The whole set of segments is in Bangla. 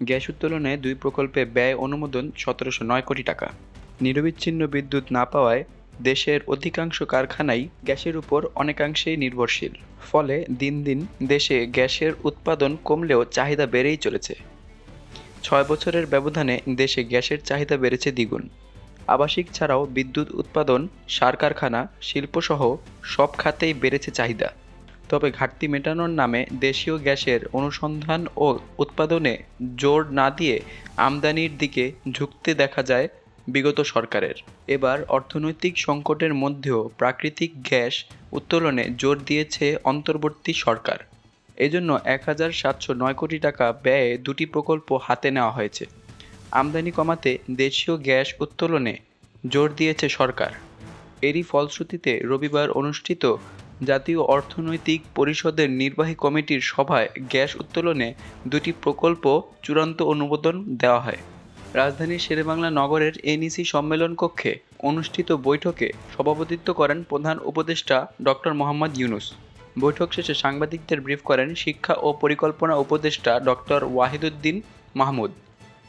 গ্যাস উত্তোলনে দুই প্রকল্পে ব্যয় অনুমোদন সতেরোশো নয় কোটি টাকা। নিরবিচ্ছিন্ন বিদ্যুৎ না পাওয়ায় দেশের অধিকাংশ কারখানাই গ্যাসের উপর অনেকাংশেই নির্ভরশীল। ফলে দিন দিন দেশে গ্যাসের উৎপাদন কমলেও চাহিদা বেড়েই চলেছে। ছয় বছরের ব্যবধানে দেশে গ্যাসের চাহিদা বেড়েছে দ্বিগুণ। আবাসিক ছাড়াও বিদ্যুৎ উৎপাদন, সার কারখানা, শিল্পসহ সব খাতেই বেড়েছে চাহিদা। তবে ঘাটতি মেটানোর নামে দেশীয় গ্যাসের অনুসন্ধান ও উৎপাদনে জোর না দিয়ে আমদানির দিকে ঝুঁকতে দেখা যায় বিগত সরকারের। এবার অর্থনৈতিক সংকটের মধ্যেও প্রাকৃতিক গ্যাস উত্তোলনে জোর দিয়েছে অন্তর্বর্তী সরকার। এজন্য এক হাজার সাতশো নয় কোটি টাকা ব্যয়ে দুটি প্রকল্প হাতে নেওয়া হয়েছে। আমদানি কমাতে দেশীয় গ্যাস উত্তোলনে জোর দিয়েছে সরকার। এরই ফলশ্রুতিতে রবিবার অনুষ্ঠিত জাতীয় অর্থনৈতিক পরিষদের নির্বাহী কমিটির সভায় গ্যাস উত্তোলনে দুটি প্রকল্প চূড়ান্ত অনুমোদন দেওয়া হয়। রাজধানীর শেরেবাংলা নগরের এনইসি সম্মেলন কক্ষে অনুষ্ঠিত বৈঠকে সভাপতিত্ব করেন প্রধান উপদেষ্টা ডক্টর মোহাম্মদ ইউনুস। বৈঠক শেষে সাংবাদিকদের ব্রিফ করেন শিক্ষা ও পরিকল্পনা উপদেষ্টা ডক্টর ওয়াহিদুদ্দিন মাহমুদ।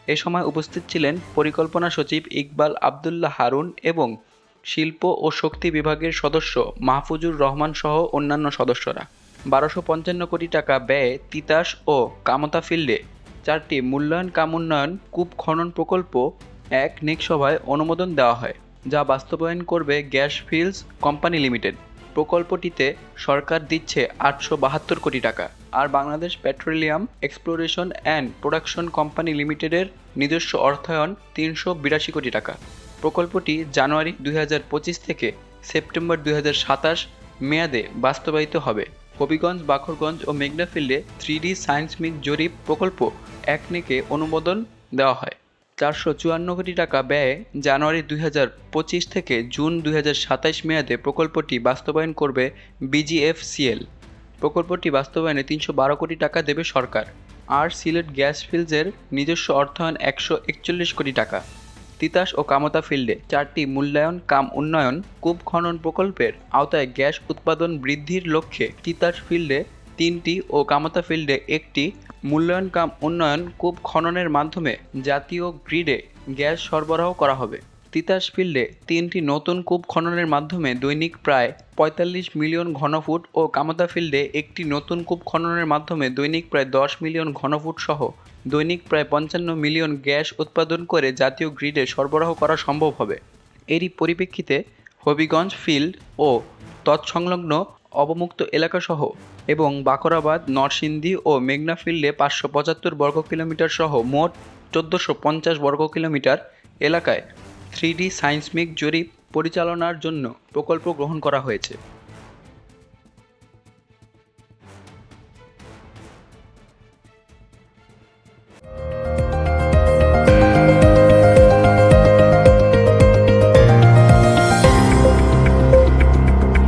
এ সময় উপস্থিত ছিলেন পরিকল্পনা সচিব ইকবাল আবদুল্লাহ হারুন এবং শিল্প ও শক্তি বিভাগের সদস্য মাহফুজুর রহমান সহ অন্যান্য সদস্যরা। বারোশো পঞ্চান্ন কোটি টাকা ব্যয়ে তিতাস ও কামতা ফিল্ডে চারটি মূল্যায়ন কামোন্নয়ন কূপ খনন প্রকল্প এক নেক সভায় অনুমোদন দেওয়া হয়, যা বাস্তবায়ন করবে গ্যাস ফিল্ডস কোম্পানি লিমিটেড। প্রকল্পটিতে সরকার দিচ্ছে আটশো বাহাত্তর কোটি টাকা আর Bangladesh petroleum exploration and production company লিমিটেডের নিজস্ব অর্থায়ন তিনশো বিরাশি কোটি টাকা। প্রকল্পটি জানুয়ারি দুই হাজার পঁচিশ থেকে সেপ্টেম্বর দুই হাজার সাতাশ মেয়াদে বাস্তবায়িত হবে। হবিগঞ্জ, বাখরগঞ্জ ও মেঘনা ফিল্ডে থ্রি ডি সায়েন্স মিক জরিপ প্রকল্প একনেকে অনুমোদন দেওয়া হয়। চারশো চুয়ান্ন কোটি টাকা ব্যয়ে জানুয়ারি দুই থেকে জুন দুই মেয়াদে প্রকল্পটি বাস্তবায়ন করবে বিজিএফসিএল। প্রকল্পটি বাস্তবায়নে তিনশো বারো কোটি টাকা দেবে সরকার। আর সিলেট গ্যাস ফিল্ডসের নিজস্ব অর্থায়ন একশো একচল্লিশ কোটি টাকা। তিতাস ও কামতা ফিল্ডে চারটি মূল্যায়ন, কাম উন্নয়ন, কূপ খনন প্রকল্পের আওতায় গ্যাস উৎপাদন বৃদ্ধির লক্ষ্যে তিতাস ফিল্ডে তিনটি ও কামতা ফিল্ডে একটি মূল্যায়ন, কাম উন্নয়ন, কূপ খননের মাধ্যমে জাতীয় গ্রিডে গ্যাস সরবরাহ করা হবে। তিতাস ফিল্ডে তিনটি নতুন কূপ খননের মাধ্যমে দৈনিক প্রায় পঁয়তাল্লিশ মিলিয়ন ঘনফুট ও কামতা ফিল্ডে একটি নতুন কূপ খননের মাধ্যমে দৈনিক প্রায় দশ মিলিয়ন ঘনফুট সহ দৈনিক প্রায় পঞ্চান্ন মিলিয়ন গ্যাস উৎপাদন করে জাতীয় গ্রিডে সরবরাহ করা সম্ভব হবে। এরই পরিপ্রেক্ষিতে হবিগঞ্জ ফিল্ড ও তৎসংলগ্ন অবমুক্ত এলাকাসহ এবং বাকরাবাদ নরসিংদী ও মেঘনা ফিল্ডে পাঁচশো পঁচাত্তর বর্গ কিলোমিটার সহ মোট চোদ্দোশো পঞ্চাশ বর্গ কিলোমিটার এলাকায় থ্রি ডি সায়েন্সমিক জরিপ পরিচালনার জন্য প্রকল্প গ্রহণ করা হয়েছে।